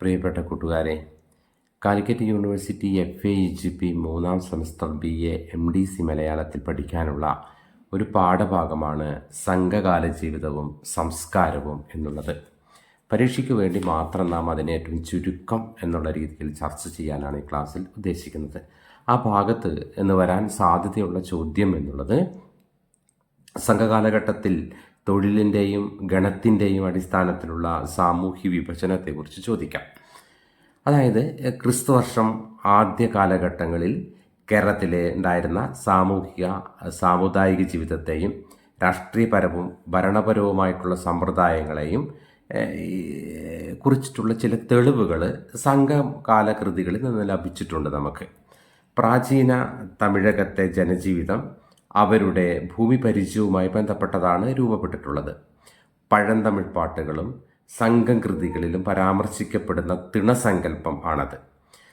പ്രിയപ്പെട്ട കൂട്ടുകാരെ Calicut university F A G P മൂന്നാം semester B A M D C മലയാളത്തിൽ പഠിക്കാനുള്ള ഒരു പാഠഭാഗമാണ് സംഘകാല ജീവിതവും സംസ്കാരവും എന്നുള്ളത്. പരീക്ഷയ്ക്ക് വേണ്ടി മാത്രം നാം അതിനെ ഏറ്റവും ചുരുക്കം എന്നുള്ള രീതിയിൽ ചർച്ച ചെയ്യാനാണ് ഈ ക്ലാസ്സിൽ ഉദ്ദേശിക്കുന്നത്. ആ ഭാഗത്ത് എന്ന് വരാൻ സാധ്യതയുള്ള ചോദ്യം എന്നുള്ളത് സംഘകാലഘട്ടത്തിൽ തൊഴിലിന്റെയും ഗണത്തിന്റെയും അടിസ്ഥാനത്തിലുള്ള സാമൂഹ്യ വിഭജനത്തെക്കുറിച്ച് ചോദിക്കാം. അതായത് ക്രിസ്തുവർഷം ആദ്യ കാലഘട്ടങ്ങളിൽ കേരളത്തിലെ ഉണ്ടായിരുന്ന സാമൂഹിക സാമുദായിക ജീവിതത്തെയും രാഷ്ട്രീയപരവും ഭരണപരവുമായിട്ടുള്ള സമ്പ്രദായങ്ങളെയും കുറിച്ചിട്ടുള്ള ചില തെളിവുകൾ സംഘകാല കൃതികളിൽ നിന്ന് ലഭിച്ചിട്ടുണ്ട് നമുക്ക്. പ്രാചീന തമിഴകത്തെ ജനജീവിതം അവരുടെ ഭൂമി പരിചയവുമായി ബന്ധപ്പെട്ടതാണ് രൂപപ്പെട്ടിട്ടുള്ളത്. പഴന്തമിഴ് പാട്ടുകളും സംഘം കൃതികളിലും പരാമർശിക്കപ്പെടുന്ന തിണസങ്കല്പം ആണത്.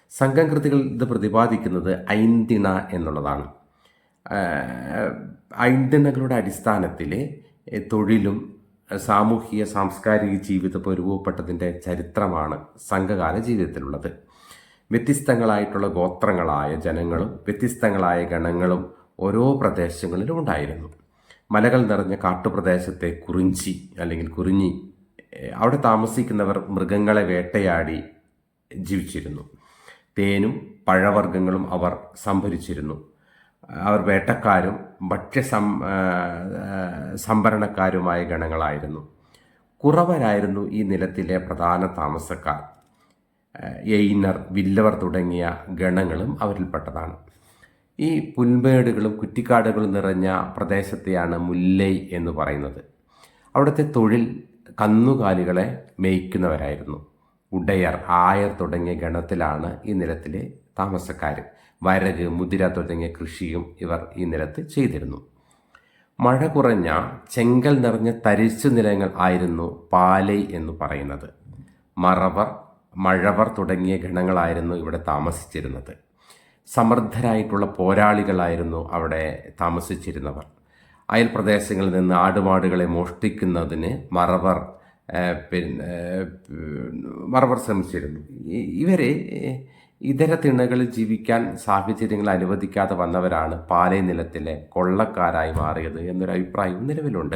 സംഘം കൃതികൾ ഇത് പ്രതിപാദിക്കുന്നത് ഐന്തിണ എന്നുള്ളതാണ്. ഐന്തിണകളുടെ അടിസ്ഥാനത്തിൽ തൊഴിലും സാമൂഹിക സാംസ്കാരിക ജീവിതം രൂപപ്പെട്ടതിന്റെ ചരിത്രമാണ് സംഘകാല ജീവിതത്തിലുള്ളത്. വ്യത്യസ്തങ്ങളായിട്ടുള്ള ഗോത്രങ്ങളായ ജനങ്ങളും വ്യത്യസ്തങ്ങളായ ഗണങ്ങളും ഓരോ പ്രദേശങ്ങളിലും ഉണ്ടായിരുന്നു. മലകൾ നിറഞ്ഞ കാട്ടുപ്രദേശത്തെ കുറിഞ്ചി അല്ലെങ്കിൽ കുറിഞ്ഞി അവിടെ താമസിക്കുന്നവർ മൃഗങ്ങളെ വേട്ടയാടി ജീവിച്ചിരുന്നു. തേനും പഴവർഗങ്ങളും അവർ സംഭരിച്ചിരുന്നു. അവർ വേട്ടക്കാരും ഭക്ഷ്യ സം സംഭരണക്കാരുമായ ഗണങ്ങളായിരുന്നു. കുറവരായിരുന്നു ഈ നിലത്തിലെ പ്രധാന താമസക്കാർ. എയ്നർ വില്ലവർ തുടങ്ങിയ ഗണങ്ങളും അവരിൽപ്പെട്ടതാണ്. ഈ പുൽമേടുകളും കുറ്റിക്കാടുകളും നിറഞ്ഞ പ്രദേശത്തെയാണ് മുല്ലൈ എന്ന് പറയുന്നത്. അവിടുത്തെ തൊഴിൽ കന്നുകാലികളെ മേയ്ക്കുന്നവരായിരുന്നു. ഉടയർ ആയർ തുടങ്ങിയ ഗണത്തിലാണ് ഈ നിലത്തിലെ താമസക്കാർ വരക് മുതിര തുടങ്ങിയ കൃഷിയും ഇവർ ഈ നിലത്ത് ചെയ്തിരുന്നു. മഴ കുറഞ്ഞ ചെങ്കൽ നിറഞ്ഞ തരിച്ചു നിലങ്ങൾ ആയിരുന്നു പാലൈ എന്ന് പറയുന്നത്. മറവർ മഴവർ തുടങ്ങിയ ഗണങ്ങളായിരുന്നു ഇവിടെ താമസിച്ചിരുന്നത്. സമർത്ഥരായിട്ടുള്ള പോരാളികളായിരുന്നു അവിടെ താമസിച്ചിരുന്നവർ. അയൽ പ്രദേശങ്ങളിൽ നിന്ന് ആടുമാടുകളെ മോഷ്ടിക്കുന്നതിന് മറവർ പിന്നെ മറവർ ശ്രമിച്ചിരുന്നു. ഇവരെ ഇതര തിണകളിൽ ജീവിക്കാൻ സാഹചര്യങ്ങൾ അനുവദിക്കാതെ വന്നവരാണ് പാലേ നിലത്തിലെ കൊള്ളക്കാരായി മാറിയത് എന്നൊരു അഭിപ്രായവും നിലവിലുണ്ട്.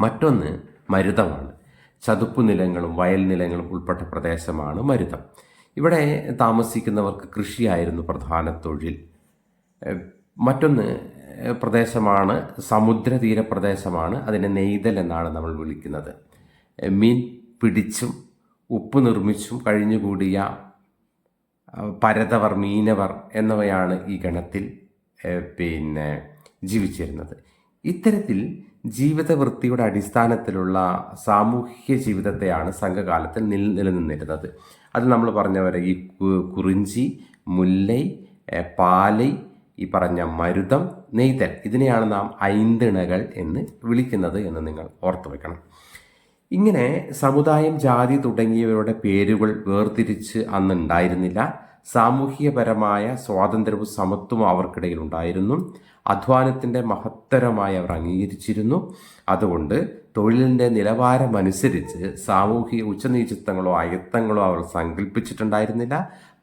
മറ്റൊന്ന് മരുതമാണ്. ചതുപ്പ് നിലങ്ങളും വയൽ നിലങ്ങളും ഉൾപ്പെട്ട പ്രദേശമാണ് മരുതം. ഇവിടെ താമസിക്കുന്നവർക്ക് കൃഷിയായിരുന്നു പ്രധാന തൊഴിൽ. മറ്റൊന്ന് പ്രദേശമാണ് സമുദ്രതീര പ്രദേശമാണ് അതിനെ നെയ്തൽ എന്നാണ് നമ്മൾ വിളിക്കുന്നത്. മീൻ പിടിച്ചും ഉപ്പ് നിർമ്മിച്ചും കഴിഞ്ഞുകൂടിയ പരതവർ മീനവർ എന്നിവയാണ് ഈ ഗണത്തിൽ പിന്നെ ജീവിച്ചിരുന്നത്. ഇത്തരത്തിൽ ജീവിതവൃത്തിയുടെ അടിസ്ഥാനത്തിലുള്ള സാമൂഹ്യ ജീവിതത്തെയാണ് സംഘകാലത്തിൽ നിൽ നിലനിന്നിരുന്നത്. അത് നമ്മൾ പറഞ്ഞവരെ ഈ കുറിഞ്ചി മുല്ലൈ പാലൈ ഈ പറഞ്ഞ മരുതം നെയ്തൽ ഇതിനെയാണ് നാം ഐന്തിണകൾ എന്ന് വിളിക്കുന്നത് എന്ന് നിങ്ങൾ ഓർത്തു വെക്കണം. ഇങ്ങനെ സമുദായം ജാതി തുടങ്ങിയവരുടെ പേരുകൾ വേർതിരിച്ച് അന്നുണ്ടായിരുന്നില്ല സാമൂഹികപരമായ സ്വാതന്ത്ര്യവും സമത്വവും അവർക്കിടയിൽ ഉണ്ടായിരുന്നു. അധ്വാനത്തിന്റെ മഹത്തരമായി അവർ അംഗീകരിച്ചിരുന്നു. അതുകൊണ്ട് തൊഴിലിന്റെ നിലവാരമനുസരിച്ച് സാമൂഹിക ഉച്ചനീചിത്വങ്ങളോ അയത്തങ്ങളോ അവർ സങ്കല്പിച്ചിട്ടുണ്ടായിരുന്നില്ല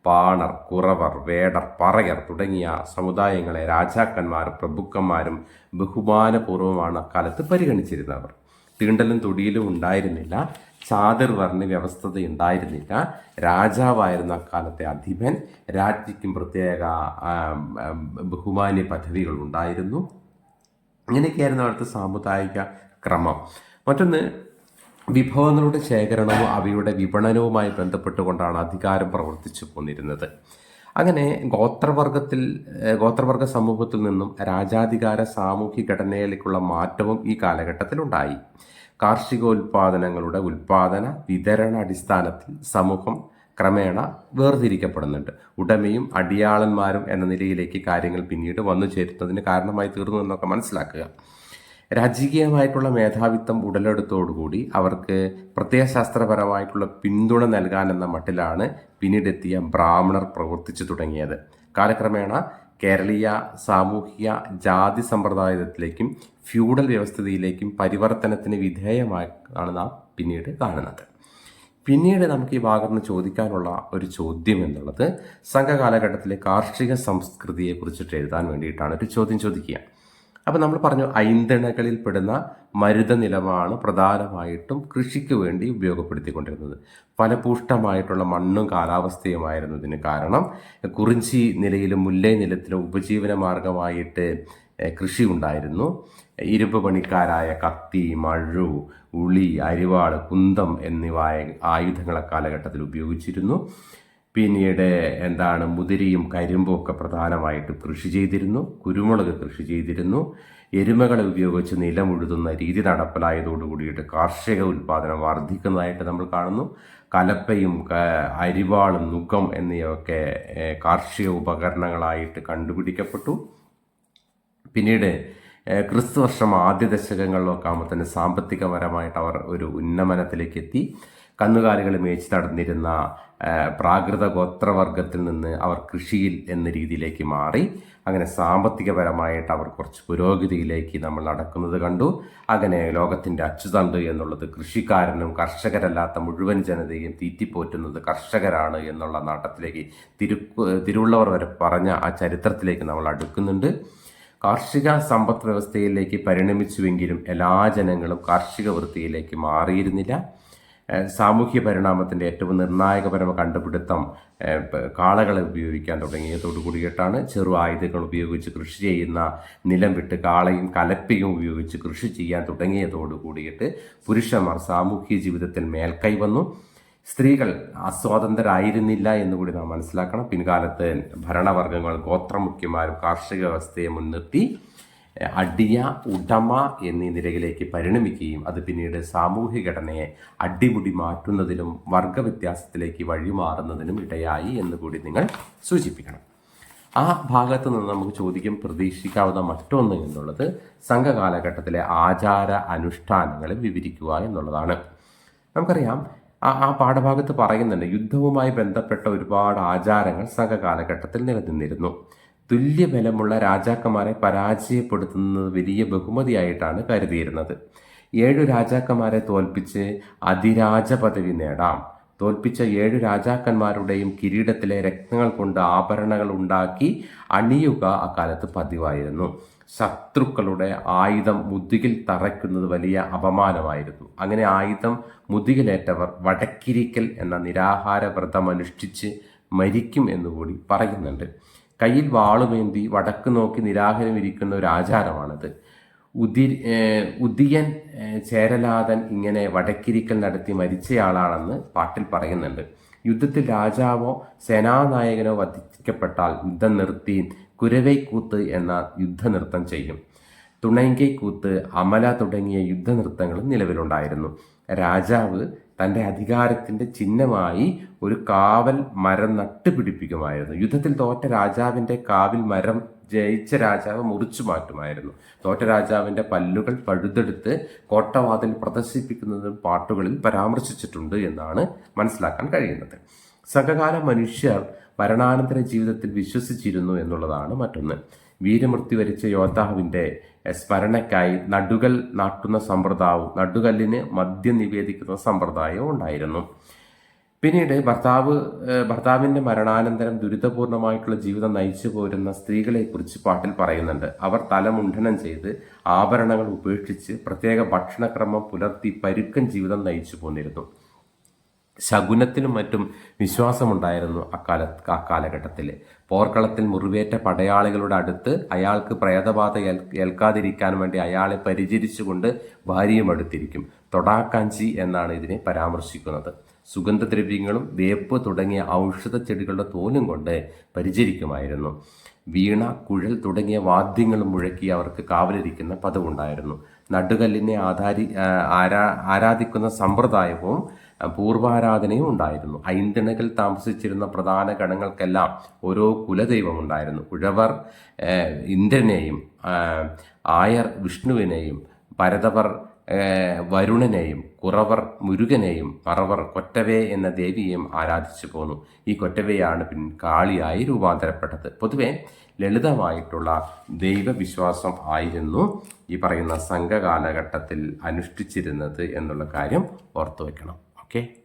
പാണർ കുറവർ വേടർ പറയർ തുടങ്ങിയ സമുദായങ്ങളെ രാജാക്കന്മാരും പ്രഭുക്കന്മാരും ബഹുമാനപൂർവമാണ് അക്കാലത്ത് പരിഗണിച്ചിരുന്നവർ തീണ്ടലും തുടിയിലും ഉണ്ടായിരുന്നില്ല. ചാതിർവർണ വ്യവസ്ഥത ഉണ്ടായിരുന്നില്ല രാജാവായിരുന്ന അക്കാലത്തെ അധിപൻ രാജ്ഞിക്കും പ്രത്യേക ബഹുമാന്യ പദ്ധതികൾ ഉണ്ടായിരുന്നു. ഇങ്ങനെയൊക്കെയായിരുന്നു അവിടുത്തെ സാമുദായിക ക്രമം. മറ്റൊന്ന് വിഭവങ്ങളുടെ ശേഖരണവും അവയുടെ വിപണനവുമായി ബന്ധപ്പെട്ടുകൊണ്ടാണ് അധികാരം പ്രവർത്തിച്ചു പോന്നിരുന്നത്. അങ്ങനെ ഗോത്രവർഗത്തിൽ ഗോത്രവർഗ സമൂഹത്തിൽ നിന്നും രാജാധികാര സാമൂഹ്യ ഘടനയിലേക്കുള്ള മാറ്റവും ഈ കാലഘട്ടത്തിലുണ്ടായി. കാർഷികോൽപാദനങ്ങളുടെ ഉൽപാദന വിതരണ അടിസ്ഥാനത്തിൽ സമൂഹം ക്രമേണ വേർതിരിക്കപ്പെടുന്നുണ്ട്. ഉടമയും അടിയാളന്മാരും എന്ന നിലയിലേക്ക് കാര്യങ്ങൾ പിന്നീട് വന്നു ചേരുന്നതിന് കാരണമായി തീർന്നു എന്നൊക്കെ മനസ്സിലാക്കുക. രാജകീയമായിട്ടുള്ള മേധാവിത്വം ഉടലെടുത്തോടുകൂടി അവർക്ക് പ്രത്യയശാസ്ത്രപരമായിട്ടുള്ള പിന്തുണ നൽകാനെന്ന മട്ടിലാണ് പിന്നീടെത്തിയ ബ്രാഹ്മണർ പ്രവർത്തിച്ചു തുടങ്ങിയത്. കാലക്രമേണ കേരളീയ സാമൂഹിക ജാതി സമ്പ്രദായത്തിലേക്കും ഫ്യൂഡൽ വ്യവസ്ഥിതിയിലേക്കും പരിവർത്തനത്തിന് വിധേയമായാണ് നാം പിന്നീട് കാണുന്നത്. പിന്നീട് നമുക്ക് ഈ ഭാഗത്ത് ചോദിക്കാനുള്ള ഒരു ചോദ്യം എന്നുള്ളത് സംഘകാലഘട്ടത്തിലെ കാർഷിക സംസ്കൃതിയെക്കുറിച്ചിട്ട് എഴുതാൻ വേണ്ടിയിട്ടാണ്. ഒരു ചോദ്യം ചോദിക്കുക അപ്പോൾ നമ്മൾ പറഞ്ഞു ഐന്ദണകളിൽ പെടുന്ന മരുത നിലമാണ് പ്രധാനമായിട്ടും കൃഷിക്ക് വേണ്ടി ഉപയോഗപ്പെടുത്തിക്കൊണ്ടിരുന്നത്. ഫലപുഷ്ടമായിട്ടുള്ള മണ്ണും കാലാവസ്ഥയുമായിരുന്നു ഇതിന് കാരണം. കുറിഞ്ചി നിലയിലും മുല്ലൈ നിലത്തിലും ഉപജീവന മാർഗമായിട്ട് കൃഷി ഉണ്ടായിരുന്നു ഇരുമ്പ് പണിക്കാരായ കത്തി മഴു ഉളി അരിവാൾ കുന്തം എന്നിവ ആയുധങ്ങളെ കാലഘട്ടത്തിൽ ഉപയോഗിച്ചിരുന്നു. പിന്നീട് എന്താണ് മുതിരിയും കരിമ്പും ഒക്കെ പ്രധാനമായിട്ട് കൃഷി ചെയ്തിരുന്നു. കുരുമുളക് കൃഷി ചെയ്തിരുന്നു. എരുമകളെ ഉപയോഗിച്ച് നിലമുഴുതുന്ന രീതി നടപ്പിലായതോടുകൂടിയിട്ട് കാർഷിക ഉൽപ്പാദനം വർദ്ധിക്കുന്നതായിട്ട് നമ്മൾ കാണുന്നു. കലപ്പയും അരിവാളും നുകം എന്നിവയൊക്കെ കാർഷിക ഉപകരണങ്ങളായിട്ട് കണ്ടുപിടിക്കപ്പെട്ടു. പിന്നീട് ക്രിസ്തുവർഷം ക്രിസ്തു വർഷം ആദ്യ ദശകങ്ങളിലൊക്കെ ആകുമ്പോൾ തന്നെ സാമ്പത്തികപരമായിട്ട് അവർ ഒരു ഉന്നമനത്തിലേക്ക് എത്തി കന്നുകാലികൾ മേച്ച് നടന്നിരുന്ന പ്രാകൃത ഗോത്രവർഗത്തിൽ നിന്ന് അവർ കൃഷിയിൽ എന്ന രീതിയിലേക്ക് മാറി. അങ്ങനെ സാമ്പത്തികപരമായിട്ട് അവർ കുറച്ച് പുരോഗതിയിലേക്ക് നമ്മൾ നടക്കുന്നത് കണ്ടു. അങ്ങനെ ലോകത്തിന്റെ അച്ചുതണ്ട് എന്നുള്ളത് കൃഷിക്കാരനും കർഷകരല്ലാത്ത മുഴുവൻ ജനതയും തീറ്റിപ്പോറ്റുന്നത് കർഷകരാണ് എന്നുള്ള നാട്ടത്തിലേക്ക് തിരു തിരുവുള്ളവർ വരെ പറഞ്ഞ ആ ചരിത്രത്തിലേക്ക് നമ്മൾ അടുക്കുന്നുണ്ട്. കാർഷിക സമ്പദ് വ്യവസ്ഥയിലേക്ക് പരിണമിച്ചുവെങ്കിലും എല്ലാ ജനങ്ങളും കാർഷിക വൃത്തിയിലേക്ക് മാറിയിരുന്നില്ല. സാമൂഹ്യ പരിണാമത്തിന്റെ ഏറ്റവും നിർണായകപരമ കണ്ടുപിടുത്തം കാളകളെ ഉപയോഗിക്കാൻ തുടങ്ങിയതോട് കൂടിയിട്ടാണ് ചെറു ആയുധങ്ങൾ ഉപയോഗിച്ച് കൃഷി ചെയ്യുന്ന നിലം വിട്ട് കാളയും കലപ്പയും ഉപയോഗിച്ച് കൃഷി ചെയ്യാൻ തുടങ്ങിയതോട് കൂടിയിട്ട് പുരുഷന്മാർ സാമൂഹ്യ ജീവിതത്തിൽ മേൽക്കൈ വന്നു. സ്ത്രീകൾ അസ്വാതന്ത്രരായിരുന്നില്ല എന്നുകൂടി നാം മനസ്സിലാക്കണം. പിൻകാലത്ത് ഭരണവർഗങ്ങൾ ഗോത്രമുഖ്യമാരും കാർഷിക വ്യവസ്ഥയെ മുൻനിർത്തി അടിയ ഉടമ എന്നീ നിലയിലേക്ക് പരിണമിക്കുകയും അത് പിന്നീട് സാമൂഹ്യ ഘടനയെ അടിമുടി മാറ്റുന്നതിനും വർഗവ്യത്യാസത്തിലേക്ക് വഴിമാറുന്നതിനും ഇടയായി എന്ന് കൂടി നിങ്ങൾ സൂചിപ്പിക്കണം. ആ ഭാഗത്ത് നിന്ന് നമുക്ക് ചോദിക്കും പ്രതീക്ഷിക്കാവുന്ന മറ്റൊന്ന് എന്നുള്ളത് സംഘകാലഘട്ടത്തിലെ ആചാര അനുഷ്ഠാനങ്ങളെ വിവരിക്കുക എന്നുള്ളതാണ്. നമുക്കറിയാം ആ ആ പാഠഭാഗത്ത് പറയുന്നുണ്ട് യുദ്ധവുമായി ബന്ധപ്പെട്ട ഒരുപാട് ആചാരങ്ങൾ സംഘകാലഘട്ടത്തിൽ നിലനിന്നിരുന്നു. തുല്യബലമുള്ള രാജാക്കന്മാരെ പരാജയപ്പെടുത്തുന്നത് വലിയ ബഹുമതിയായിട്ടാണ് കരുതിയിരുന്നത്. ഏഴു രാജാക്കന്മാരെ തോൽപ്പിച്ച് അതിരാജ പദവി നേടാം. തോൽപ്പിച്ച ഏഴു രാജാക്കന്മാരുടെയും കിരീടത്തിലെ രക്തങ്ങൾ കൊണ്ട് ആഭരണങ്ങൾ ഉണ്ടാക്കി അണിയുക അക്കാലത്ത് പതിവായിരുന്നു. ശത്രുക്കളുടെ ആയുധം മുതുകിൽ തറയ്ക്കുന്നത് വലിയ അപമാനമായിരുന്നു. അങ്ങനെ ആയുധം മുതുകിലേറ്റവർ വടക്കിരിക്കൽ എന്ന നിരാഹാര വ്രതം അനുഷ്ഠിച്ച് മരിക്കും എന്നുകൂടി പറയുന്നുണ്ട്. കയ്യിൽ വാളുമേന്തി വടക്ക് നോക്കി നിരാഹാരം ഇരിക്കുന്ന ഒരു ആചാരമാണത്. ഉദി ഉദിയൻ ചേരലാതൻ ഇങ്ങനെ വടക്കിരിക്കൽ നടത്തി മരിച്ചയാളാണെന്ന് പാട്ടിൽ പറയുന്നുണ്ട്. യുദ്ധത്തിൽ രാജാവോ സേനാനായകനോ വധിക്കപ്പെട്ടാൽ യുദ്ധം നിർത്തി കുരവൈക്കൂത്ത് എന്ന യുദ്ധനൃത്തം ചെയ്യും. തുണങ്കൈക്കൂത്ത് അമല തുടങ്ങിയ യുദ്ധനൃത്തങ്ങളും നിലവിലുണ്ടായിരുന്നു. രാജാവ് തന്റെ അധികാരത്തിന്റെ ചിഹ്നമായി ഒരു കാവൽ മരം നട്ടുപിടിപ്പിക്കുമായിരുന്നു യുദ്ധത്തിൽ തോറ്റ രാജാവിന്റെ കാവിൽ മരം ജയിച്ച രാജാവ് മുറിച്ചു മാറ്റുമായിരുന്നു. തോറ്റ രാജാവിന്റെ പല്ലുകൾ പഴുതെടുത്ത് കോട്ടവാതിൽ പ്രദർശിപ്പിക്കുന്നതും പാട്ടുകളിൽ പരാമർശിച്ചിട്ടുണ്ട് എന്നാണ് മനസ്സിലാക്കാൻ കഴിയുന്നത്. സംഘകാല മനുഷ്യർ മരണാനന്തര ജീവിതത്തിൽ വിശ്വസിച്ചിരുന്നു എന്നുള്ളതാണ് മറ്റൊന്ന്. വീരമൃത്യു വരിച്ച യോദ്ധാവിന്റെ സ്മരണയ്ക്കായി നടുകൽ നാട്ടുന്ന സമ്പ്രദായവും നടുകല്ലിന് മദ്യം നിവേദിക്കുന്ന സമ്പ്രദായവും ഉണ്ടായിരുന്നു. പിന്നീട് ഭർത്താവ് ഭർത്താവിന്റെ മരണാനന്തരം ദുരിതപൂർണമായിട്ടുള്ള ജീവിതം നയിച്ചു പോരുന്ന സ്ത്രീകളെക്കുറിച്ച് പാട്ടിൽ പറയുന്നുണ്ട്. അവർ തലമുണ്ഠനം ചെയ്ത് ആഭരണങ്ങൾ ഉപേക്ഷിച്ച് പ്രത്യേക ഭക്ഷണക്രമം പുലർത്തി പരുക്കൻ ജീവിതം നയിച്ചു പോന്നിരുന്നു. ശകുനത്തിനും മറ്റും വിശ്വാസമുണ്ടായിരുന്നു അക്കാല ആ കാലഘട്ടത്തിൽ. പോർക്കളത്തിൽ മുറിവേറ്റ പടയാളികളുടെ അടുത്ത് അയാൾക്ക് പ്രേതബാധ ഏൽ ഏൽക്കാതിരിക്കാൻ വേണ്ടി അയാളെ പരിചരിച്ചുകൊണ്ട് ഭാര്യയും അടുത്തിരിക്കും. തൊടാക്കാഞ്ചി എന്നാണ് ഇതിനെ പരാമർശിക്കുന്നത്. സുഗന്ധദ്രവ്യങ്ങളും വേപ്പ് തുടങ്ങിയ ഔഷധ ചെടികളുടെ തോലും കൊണ്ട് പരിചരിക്കുമായിരുന്നു. വീണ കുഴൽ തുടങ്ങിയ വാദ്യങ്ങളും മുഴക്കി അവർക്ക് കാവലിരിക്കുന്ന പതിവുണ്ടായിരുന്നു. നടുകല്ലിനെ ആധാരി ആരാ ആരാധിക്കുന്ന സമ്പ്രദായവും പൂർവാരാധനയും ഉണ്ടായിരുന്നു. ഐന്തിണകൾ താമസിച്ചിരുന്ന പ്രധാന ഗണങ്ങൾക്കെല്ലാം ഓരോ കുലദൈവം ഉണ്ടായിരുന്നു. ഉഴവർ ഇന്ദ്രനെയും ആയർ വിഷ്ണുവിനെയും ഭരതവർ വരുണനെയും കുറവർ മുരുകനെയും മറവർ കൊറ്റവേ എന്ന ദേവിയെയും ആരാധിച്ചു പോന്നു. ഈ കൊറ്റവയാണ് പിൻ കാളിയായി രൂപാന്തരപ്പെട്ടത്. പൊതുവെ ലളിതമായിട്ടുള്ള ദൈവവിശ്വാസം ആയിരുന്നു ഈ പറയുന്ന സംഘകാലഘട്ടത്തിൽ അനുഷ്ഠിച്ചിരുന്നത് എന്നുള്ള കാര്യം ഓർത്തു വയ്ക്കണം Okey,